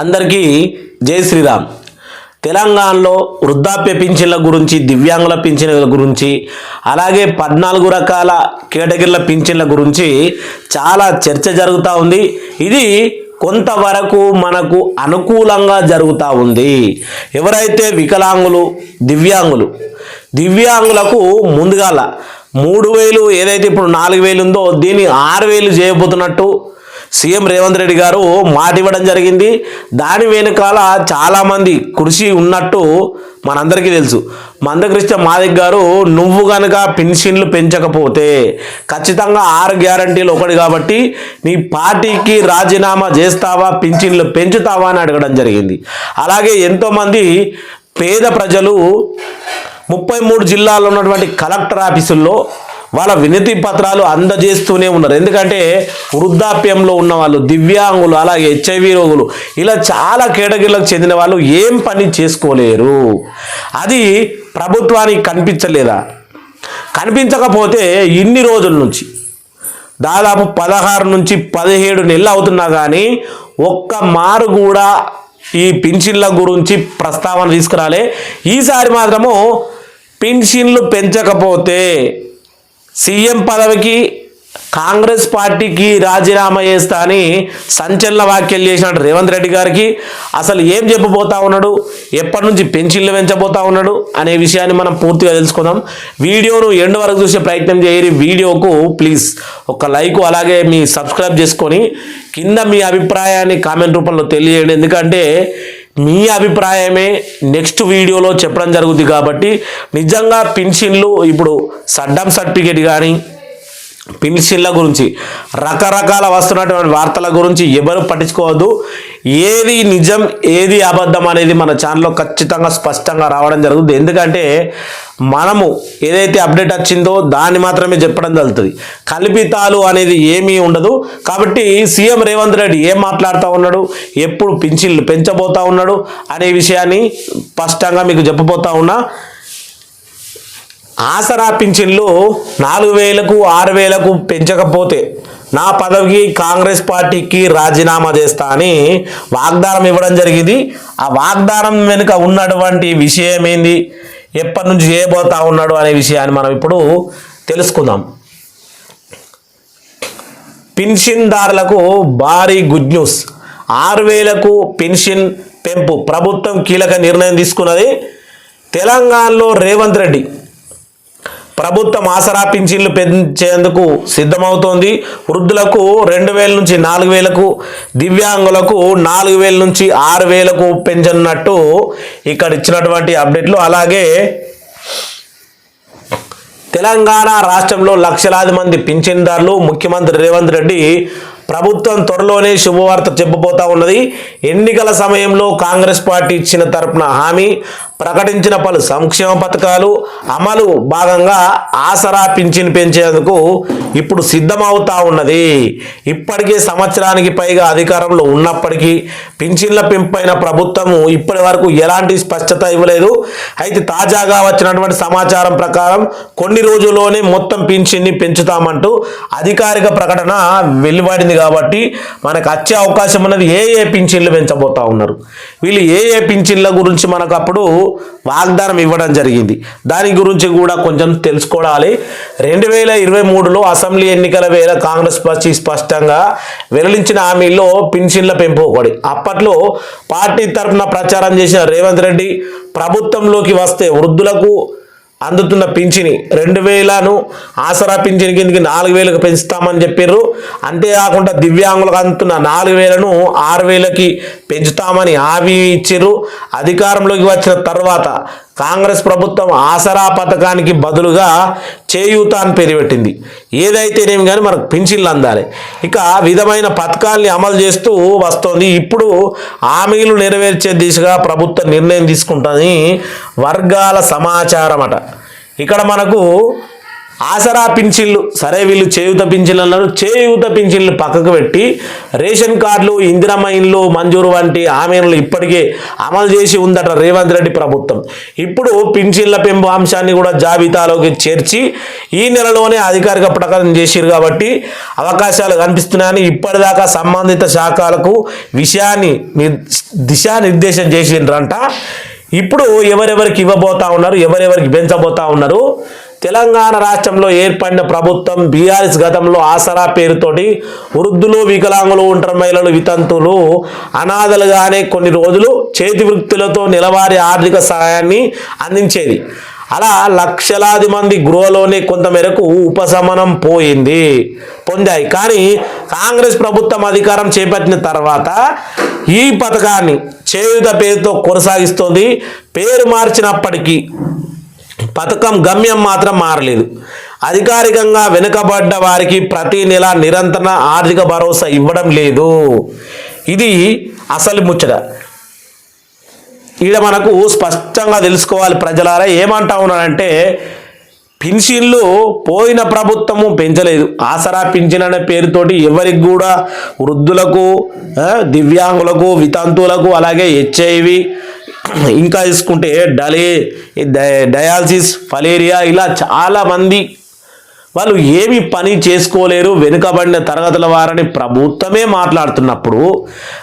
అందరికీ జై శ్రీరామ్. తెలంగాణలో వృద్ధాప్య పింఛన్ల గురించి దివ్యాంగుల పింఛన్ల గురించి అలాగే పద్నాలుగు రకాల కేటగిరీల పింఛన్ల గురించి చాలా చర్చ జరుగుతూ ఉంది. ఇది కొంతవరకు మనకు అనుకూలంగా జరుగుతూ ఉంది. ఎవరైతే వికలాంగులు దివ్యాంగులు దివ్యాంగులకు ముందుగాల మూడు వేలు ఏదైతే ఇప్పుడు నాలుగు వేలు ఉందో దీన్ని ఆరు వేలు చేయబోతున్నట్టు సీఎం రేవంత్ రెడ్డి గారు మాట ఇవ్వడం జరిగింది. దాని వెనుకాల చాలామంది కృషి ఉన్నట్టు మనందరికీ తెలుసు. మందకృష్ణ మాదిక్ గారు నువ్వు కనుక పెన్షన్లు పెంచకపోతే ఖచ్చితంగా ఆరు గ్యారంటీలు ఒకటి కాబట్టి నీ పార్టీకి రాజీనామా చేస్తావా పెన్షన్లు పెంచుతావా అని అడగడం జరిగింది. అలాగే ఎంతోమంది పేద ప్రజలు ముప్పై మూడు జిల్లాల్లో ఉన్నటువంటి కలెక్టర్ ఆఫీసుల్లో వాళ్ళ వినతి పత్రాలు అందజేస్తూనే ఉన్నారు. ఎందుకంటే వృద్ధాప్యంలో ఉన్న వాళ్ళు దివ్యాంగులు అలాగే హెచ్ఐవి రోగులు ఇలా చాలా కేటగిరీలకు చెందిన వాళ్ళు ఏం పని చేసుకోలేరు. అది ప్రభుత్వానికి కనిపించలేదా? కనిపించకపోతే ఇన్ని రోజుల నుంచి దాదాపు పదహారు నుంచి పదిహేడు నెలలు అవుతున్నా కానీ ఒక్క మారు కూడా ఈ పింఛన్ల గురించి ప్రస్తావన తీసుకురాలే. ఈసారి మాత్రము పింఛన్లు పెంచకపోతే సీఎం పదవికి కాంగ్రెస్ పార్టీకి రాజీనామా చేస్తా అని సంచలన వ్యాఖ్యలు చేసినట్టు రేవంత్ రెడ్డి గారికి. అసలు ఏం చెప్పబోతా ఉన్నాడు? ఎప్పటి నుంచి పెన్షన్లు పెంచబోతా ఉన్నాడు? అనే విషయాన్ని మనం పూర్తిగా తెలుసుకుందాం. వీడియోను ఎండ్ వరకు చూసే ప్రయత్నం చేయరి వీడియోకు ప్లీజ్ ఒక లైక్ అలాగే మీ సబ్స్క్రైబ్ చేసుకొని కింద మీ అభిప్రాయాన్ని కామెంట్ రూపంలో తెలియజేయండి. ఎందుకంటే మీ అభిప్రాయమే నెక్స్ట్ వీడియోలో చెప్పడం జరుగుతుంది కాబట్టి నిజంగా పెన్షన్లు ఇప్పుడు సడ్డం సర్టిఫికేట్ కానీ పెన్షన్ల గురించి రకరకాల వస్తున్నటువంటి వార్తల గురించి ఎవరు పట్టించుకోవద్దు. ఏది నిజం ఏది అబద్ధం అనేది మన ఛానల్లో ఖచ్చితంగా స్పష్టంగా రావడం జరుగుతుంది. ఎందుకంటే మనము ఏదైతే అప్డేట్ వచ్చిందో దాన్ని మాత్రమే చెప్పడం జరుగుతుంది. కల్పితాలు అనేది ఏమీ ఉండదు. కాబట్టి సీఎం రేవంత్ రెడ్డి ఏం మాట్లాడుతూ ఉన్నాడు ఎప్పుడు పింఛన్లు పెంచబోతా ఉన్నాడు అనే విషయాన్ని స్పష్టంగా మీకు చెప్పబోతా ఉన్నా. ఆసరా పింఛన్లు నాలుగు వేలకు ఆరు వేలకు పెంచకపోతే నా పదవికి కాంగ్రెస్ పార్టీకి రాజీనామా చేస్తా అని వాగ్దానం ఇవ్వడం జరిగింది. ఆ వాగ్దానం వెనుక ఉన్నటువంటి విషయం ఏంది? ఎప్పటి నుంచి చేయబోతా ఉన్నాడు అనే విషయాన్ని మనం ఇప్పుడు తెలుసుకుందాం. పెన్షన్దారులకు భారీ గుడ్ న్యూస్. ఆరు వేలకు పెన్షన్ పెంపు. ప్రభుత్వం కీలక నిర్ణయం తీసుకున్నది తెలంగాణలో రేవంత్ రెడ్డి. ప్రభుత్వం ఆసరా పింఛన్లు పెంచేందుకు సిద్ధమవుతోంది. వృద్ధులకు రెండు వేల నుంచి నాలుగు వేలకు దివ్యాంగులకు నాలుగు వేల నుంచి ఆరు వేలకు పెంచనున్నట్టు ఇక్కడ ఇచ్చినటువంటి అప్డేట్లు. అలాగే తెలంగాణ రాష్ట్రంలో లక్షలాది మంది పింఛన్దారులు ముఖ్యమంత్రి రేవంత్ రెడ్డి ప్రభుత్వం త్వరలోనే శుభవార్త చెప్పబోతా ఉన్నది. ఎన్నికల సమయంలో కాంగ్రెస్ పార్టీ ఇచ్చిన తరపున హామీ ప్రకటించిన పలు సంక్షేమ పథకాలు అమలు భాగంగా ఆసరా పింఛన్ పెంచేందుకు ఇప్పుడు సిద్ధమవుతా ఉన్నది. ఇప్పటికే సంవత్సరానికి పైగా అధికారంలో ఉన్నప్పటికీ పింఛన్ల పెంపైన ప్రభుత్వము ఇప్పటి వరకు ఎలాంటి స్పష్టత ఇవ్వలేదు. అయితే తాజాగా వచ్చినటువంటి సమాచారం ప్రకారం కొన్ని రోజుల్లోనే మొత్తం పింఛన్ని పెంచుతామంటూ అధికారిక ప్రకటన వెలువడింది కాబట్టి మనకు వచ్చే అవకాశం ఉన్నది ఏ ఏ పింఛన్లు పెంచబోతా ఉన్నారు. వీళ్ళు ఏ ఏ పింఛన్ల గురించి మనకు అప్పుడు వాగ్దానం ఇవ్వడం జరిగింది. దాని గురించి కూడా కొంచెం తెలుసుకోవాలి. రెండు వేల ఇరవై మూడులో అసెంబ్లీ ఎన్నికల వేళ కాంగ్రెస్ పార్టీ స్పష్టంగా వెల్లడించిన హామీల్లో పింఛన్ల పెంపు ఒకటి. అప్పట్లో పార్టీ తరఫున ప్రచారం చేసిన రేవంత్ రెడ్డి ప్రభుత్వంలోకి వస్తే వృద్ధులకు అందుతున్న పింఛని. రెండు వేలను ఆసరా పింఛని కిందకి నాలుగు వేలకు పెంచుతామని చెప్పారు అంతేకాకుండా దివ్యాంగులకు అందుతున్న నాలుగు వేలను ఆరు వేలకి పెంచుతామని హామీ ఇచ్చారు అధికారంలోకి వచ్చిన తర్వాత కాంగ్రెస్ ప్రభుత్వం ఆసరా పథకానికి బదులుగా చేయూత అని పేరు పెట్టింది. ఏదైతేనేమి కానీ మనకు పింఛన్లు అందాలి. ఇక విధమైన పథకాల్ని అమలు చేస్తూ వస్తోంది. ఇప్పుడు హామీలు నెరవేర్చే దిశగా ప్రభుత్వం నిర్ణయం తీసుకుంటుంది వర్గాల సమాచారం అట. ఇక్కడ మనకు ఆసరా పింఛన్లు సరే వీళ్ళు చేయూత పింఛన్లు అన్నారు. చేయూత పింఛన్లు పక్కకు పెట్టి రేషన్ కార్డులు ఇందిరమ్మ మంజూరు వంటి హామీలు ఇప్పటికే అమలు చేసి ఉందట రేవంత్ రెడ్డి ప్రభుత్వం. ఇప్పుడు పింఛన్ల పెంపు అంశాన్ని కూడా జాబితాలోకి చేర్చి ఈ నెలలోనే అధికారిక ప్రకటన చేసిరు కాబట్టి అవకాశాలు కనిపిస్తున్నాయని ఇప్పటిదాకా సంబంధిత శాఖలకు విషయాన్ని దిశానిర్దేశం చేసిండ్రంట ఇప్పుడు ఎవరెవరికి ఇవ్వబోతా ఉన్నారు ఎవరెవరికి పెంచబోతా ఉన్నారు? తెలంగాణ రాష్ట్రంలో ఏర్పడిన ప్రభుత్వం బీఆర్ఎస్ గతంలో ఆసరా పేరుతోటి వృద్ధులు వికలాంగులు ఒంటరి మహిళలు వితంతులు అనాథలుగానే కొన్ని రోజులు చేతి వృత్తులతో నెలవారీ ఆర్థిక సహాయాన్ని అందించేది. అలా లక్షలాది మంది గృహలోనే కొంతమేరకు ఉపశమనం పోయింది పొందాయి. కానీ కాంగ్రెస్ ప్రభుత్వం అధికారం చేపట్టిన తర్వాత ఈ పథకాన్ని చేయుత పేరుతో కొనసాగిస్తోంది. పేరు మార్చినప్పటికీ పథకం గమ్యం మాత్రం మారలేదు. అధికారికంగా వెనుకబడ్డ వారికి ప్రతి నెల నిరంతర ఆర్థిక భరోసా ఇవ్వడం లేదు. ఇది అసలు ముచ్చట. ఈడ మనకు స్పష్టంగా తెలుసుకోవాలి ప్రజలారా ఏమంటా ఉన్నానంటే పింఛన్లు పోయిన ప్రభుత్వము పెంచలేదు. ఆసరా పింఛన్ అనే పేరుతోటి ఎవరికి కూడా వృద్ధులకు దివ్యాంగులకు వితంతువులకు అలాగే హెచ్ఐవి ఇంకా తీసుకుంటే డలే డయాలసిస్ ఫలేరియా ఇలా చాలామంది వాళ్ళు ఏమి పని చేసుకోలేరు వెనుకబడిన తరగతుల వారని ప్రభుత్వమే మాట్లాడుతున్నప్పుడు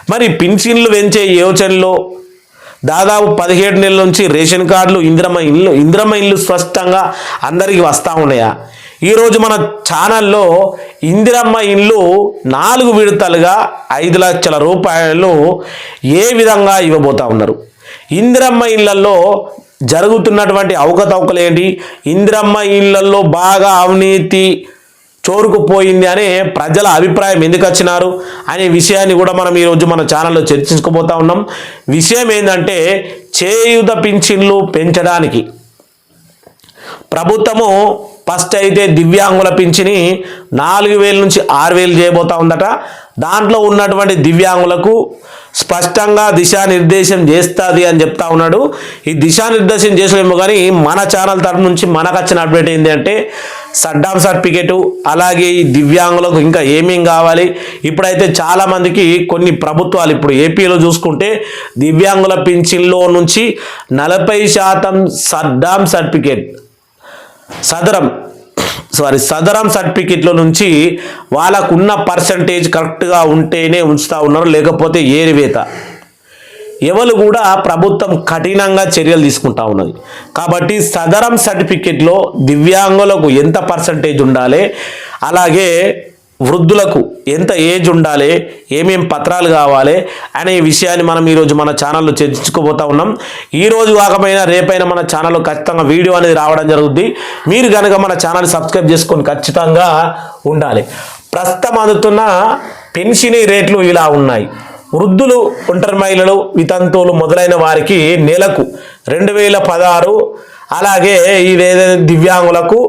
మరి పింఛన్లు పెంచే యోచనలో దాదాపు పదిహేడు నెలల నుంచి రేషన్ కార్డులు ఇంద్రమ ఇల్లు ఇంద్రమ ఇల్లు స్పష్టంగా అందరికీ వస్తూ ఉన్నాయా? ఈరోజు మన ఛానల్లో ఇందిరమ్మ ఇల్లు నాలుగు విడతలుగా ఐదు లక్షల రూపాయలు ఏ విధంగా ఇవ్వబోతా ఉన్నారు? ఇందిరమ్మ ఇళ్ళలో జరుగుతున్నటువంటి అవకతవకలు ఏంటి ఇందిరమ్మ ఇళ్ళలో బాగా అవినీతి చోరుకుపోయింది అనే ప్రజల అభిప్రాయం ఎందుకు వచ్చినారు అనే విషయాన్ని కూడా మనం ఈరోజు మన ఛానల్లో చర్చించుకోబోతా ఉన్నాం. విషయం ఏంటంటే చేయుత పింఛన్లు పెంచడానికి. ప్రభుత్వము ఫస్ట్ అయితే దివ్యాంగుల పింఛని నాలుగు వేల నుంచి ఆరు వేలు చేయబోతా ఉందట. దాంట్లో ఉన్నటువంటి దివ్యాంగులకు స్పష్టంగా దిశానిర్దేశం చేస్తుంది అని చెప్తా ఉన్నాడు. ఈ దిశానిర్దేశం చేసలేము కానీ మన ఛానల్ తరఫు నుంచి మనకు వచ్చిన అప్డేట్ ఏంటి అంటే సడ్డాం సర్టిఫికేటు అలాగే ఈ దివ్యాంగులకు ఇంకా ఏమేం కావాలి? ఇప్పుడైతే చాలామందికి కొన్ని ప్రభుత్వాలు ఇప్పుడు ఏపీలో చూసుకుంటే దివ్యాంగుల పింఛన్లో నుంచి నలభై శాతం సడ్డాం సర్టిఫికేట్ సదరం సారీ సదరం సర్టిఫికెట్లో నుంచి వాళ్ళకున్న పర్సంటేజ్ కరెక్ట్గా ఉంటేనే ఉంచుతూ ఉన్నారు లేకపోతే ఏరివేత. ఎవరు కూడా ప్రభుత్వం కఠినంగా చర్యలు తీసుకుంటా ఉన్నది. కాబట్టి సదరం సర్టిఫికెట్లో దివ్యాంగులకు ఎంత పర్సంటేజ్ ఉండాలి అలాగే వృద్ధులకు ఎంత ఏజ్ ఉండాలి ఏమేం పత్రాలు కావాలి అనే విషయాన్ని మనం ఈరోజు మన ఛానల్లో చర్చించుకోబోతా ఉన్నాం. ఈ రోజు కాకపోయినా రేపైనా మన ఛానల్లో ఖచ్చితంగా వీడియో అనేది రావడం జరుగుద్ది. మీరు కనుక మన ఛానల్ సబ్స్క్రైబ్ చేసుకొని ఖచ్చితంగా ఉండాలి. ప్రస్తుతం అందుతున్న పెన్షన్ రేట్లు ఇలా ఉన్నాయి. వృద్ధులు ఒంటరి మహిళలు వితంతువులు మొదలైన వారికి నెలకు రెండు వేల పదహారు అలాగే ఈ ఏదైతే దివ్యాంగులకు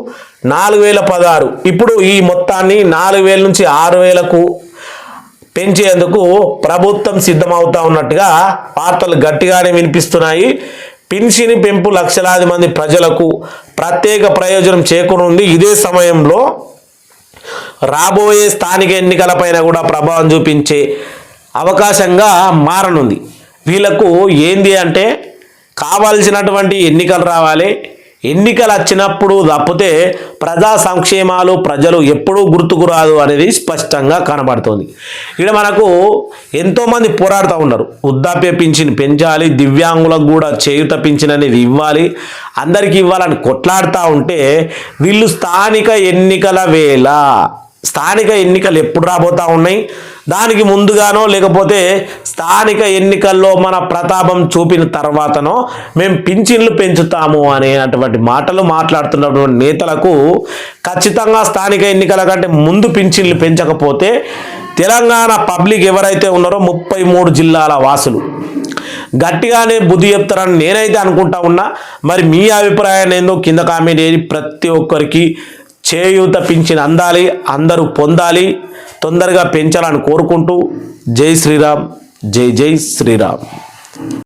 నాలుగు వేల పదహారు. ఇప్పుడు ఈ మొత్తాన్ని నాలుగు వేల నుంచి ఆరు వేలకు పెంచేందుకు ప్రభుత్వం సిద్ధమవుతా ఉన్నట్టుగా వార్తలు గట్టిగానే వినిపిస్తున్నాయి. పెన్షన్ పెంపు లక్షలాది మంది ప్రజలకు ప్రత్యేక ప్రయోజనం చేకూరుంది ఇదే సమయంలో రాబోయే స్థానిక ఎన్నికలపైన కూడా ప్రభావం చూపించే అవకాశంగా మారనుంది. వీళ్ళకు ఏంది అంటే కావాల్సినటువంటి ఎన్నికలు రావాలి. ఎన్నికలు వచ్చినప్పుడు తప్పితే ప్రజా సంక్షేమాలు ప్రజలు ఎప్పుడూ గుర్తుకు రాదు అనేది స్పష్టంగా కనబడుతుంది. ఇక్కడ మనకు ఎంతోమంది పోరాడుతూ ఉన్నారు. వృద్ధాప్య పింఛన్ పెంచాలి దివ్యాంగులకు కూడా చేయుత పింఛన్ అనేది ఇవ్వాలి అందరికీ ఇవ్వాలని కొట్లాడుతూ ఉంటే వీళ్ళు స్థానిక ఎన్నికల వేళ స్థానిక ఎన్నికలు ఎప్పుడు రాబోతా ఉన్నాయి? దానికి ముందుగానో లేకపోతే స్థానిక ఎన్నికల్లో మన ప్రతాపం చూపిన తర్వాతనో మేము పింఛన్లు పెంచుతాము అనేటువంటి మాటలు మాట్లాడుతున్నటువంటి నేతలకు ఖచ్చితంగా స్థానిక ఎన్నికల కంటే ముందు పింఛన్లు పెంచకపోతే తెలంగాణ పబ్లిక్ ఎవరైతే ఉన్నారో ముప్పై మూడు జిల్లాల వాసులు. గట్టిగానే బుద్ధి చెప్తారని నేనైతే అనుకుంటా ఉన్నా. మరి మీ అభిప్రాయాన్ని ఏందో కింద కామెంట్ చేసి ప్రతి ఒక్కరికి చేయూత పింఛన్ అందాలి అందరూ పొందాలి. తొందరగా పెంచాలని కోరుకుంటూ జై శ్రీరామ్ జై జై శ్రీరామ్.